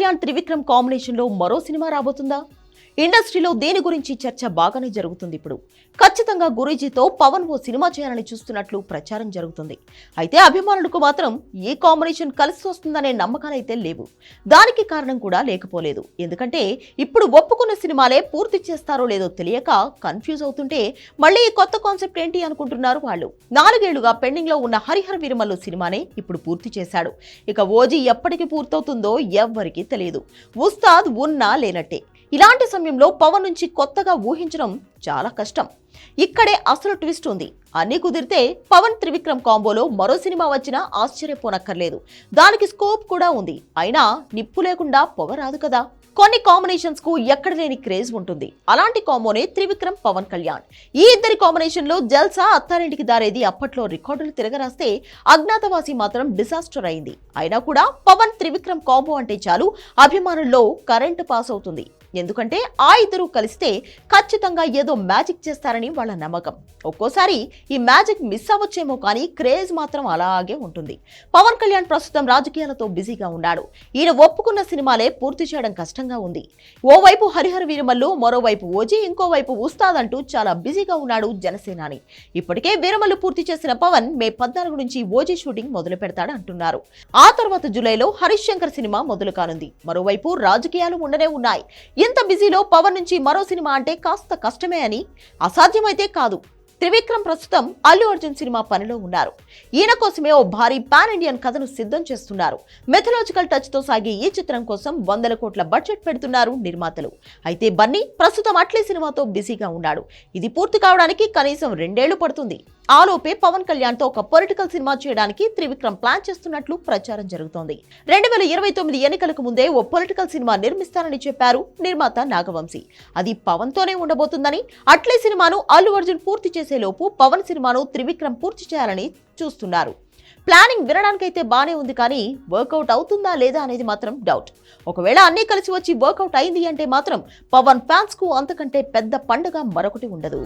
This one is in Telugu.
కళ్యాణ్ త్రివిక్రమ్ కాంబినేషన్లో మరో సినిమా రాబోతుందా? ఇండస్ట్రీలో దేని గురించి చర్చ బాగానే జరుగుతుంది ఇప్పుడు. ఖచ్చితంగా గురూజీతో పవన్ ఓ సినిమా చేయాలని చూస్తున్నట్లు ప్రచారం జరుగుతుంది. అయితే అభిమానులకు మాత్రం ఏ కాంబినేషన్ కలిసి వస్తుందనే నమ్మకాలైతే లేవు. దానికి కారణం కూడా లేకపోలేదు. ఎందుకంటే ఇప్పుడు ఒప్పుకున్న సినిమాలే పూర్తి చేస్తారో లేదో తెలియక కన్ఫ్యూజ్ అవుతుంటే మళ్ళీ ఈ కొత్త కాన్సెప్ట్ ఏంటి అనుకుంటున్నారు వాళ్ళు. నాలుగేళ్ళుగా పెండింగ్లో ఉన్న హరిహర వీరమల్లు సినిమానే ఇప్పుడు పూర్తి చేశాడు. ఇక ఓజీ ఎప్పటికి పూర్తవుతుందో ఎవ్వరికీ తెలియదు. ఉస్తాద్ ఉన్నా లేనట్టే. ఇలాంటి సమయంలో పవన్ నుంచి కొత్తగా ఊహించడం చాలా కష్టం. ఇక్కడే అసలు ట్విస్ట్ ఉంది. అన్ని కుదిరితే పవన్ త్రివిక్రమ్ కాంబోలో మరో సినిమా వచ్చినా ఆశ్చర్యపోనక్కర్లేదు. దానికి స్కోప్ కూడా ఉంది. అయినా నిప్పు లేకుండా పొగ రాదు కదా. కొన్ని కాంబినేషన్స్కు ఎక్కడ లేని క్రేజ్ ఉంటుంది. అలాంటి కాంబోనే త్రివిక్రమ్ పవన్ కళ్యాణ్. ఈ ఇద్దరి కాంబినేషన్లో జల్సా అత్తారింటికి దారేది అప్పట్లో రికార్డులు తిరగరాస్తే అజ్ఞాతవాసి మాత్రం డిసాస్టర్ అయింది. అయినా కూడా పవన్ త్రివిక్రమ్ కాంబో అంటే చాలు అభిమానుల్లో కరెంట్ పాస్ అవుతుంది. ఎందుకంటే ఆ ఇద్దరు కలిస్తే ఖచ్చితంగా ఏదో మ్యాజిక్ చేస్తారని వాళ్ళ నమ్మకం. ఒక్కోసారి ఈ మ్యాజిక్ మిస్ అవ్వచ్చేమో కానీ క్రేజ్ మాత్రం అలాగే ఉంటుంది. పవన్ కళ్యాణ్ ప్రస్తుతం రాజకీయాలతో బిజీగా ఉన్నాడు. ఈయన ఒప్పుకున్న సినిమాలే పూర్తి చేయడం కష్టం. కష్టంగా ఉంది. ఓవైపు హరిహర వీరమల్లు మరోవైపు ఓజీ ఇంకోవైపు ఉస్తాద్ అంటూ చాలా బిజీగా ఉన్నాడు జనసేనాని. ఇప్పటికే వీరమల్లు పూర్తి చేసిన పవన్ మే పద్నాలుగు నుంచి ఓజీ షూటింగ్ మొదలు పెడతాడు అంటున్నారు. ఆ తర్వాత జూలైలో హరీష్ శంకర్ సినిమా మొదలు కానుంది. మరోవైపు రాజకీయాలు ఉండనే ఉన్నాయి. ఇంత బిజీలో పవన్ నుంచి మరో సినిమా అంటే కాస్త కష్టమే అని అసాధ్యమైతే కాదు. త్రివిక్రమ్ ప్రస్తుతం అల్లు అర్జున్ సినిమా పనిలో ఉన్నారు. ఈయన కోసమే ఓ భారీ పాన్ ఇండియన్ కథను సిద్ధం చేస్తున్నారు. మెథలాజికల్ టచ్తో సాగే ఈ చిత్రం కోసం వందల కోట్ల బడ్జెట్ పెడుతున్నారు నిర్మాతలు. అయితే బన్నీ ప్రస్తుతం అట్లే సినిమాతో బిజీగా ఉన్నాడు. ఇది పూర్తి కావడానికి కనీసం రెండేళ్ళు పడుతుంది. ఆలోపే పవన్ కళ్యాణ్తో ఒక పొలిటికల్ సినిమా చేయడానికి త్రివిక్రమ్ ప్లాన్ చేస్తున్నట్లు ప్రచారం జరుగుతోంది. రెండు వేల ఇరవై తొమ్మిది ఎన్నికలకు ముందే ఓ పొలిటికల్ సినిమా నిర్మిస్తానని చెప్పారు నిర్మాత నాగవంశీ. అది పవన్ తోనే ఉండబోతుందని అట్లే సినిమాను అల్లు అర్జున్ పూర్తి చేసేలోపు పవన్ సినిమాను త్రివిక్రమ్ పూర్తి చేయాలని చూస్తున్నారు. ప్లానింగ్ వినడానికైతే బాగానే ఉంది కానీ వర్కౌట్ అవుతుందా లేదా అనేది మాత్రం డౌట్. ఒకవేళ అన్నీ కలిసి వచ్చి వర్కౌట్ అయింది అంటే మాత్రం పవన్ ఫ్యాన్స్కు అంతకంటే పెద్ద పండుగ మరొకటి ఉండదు.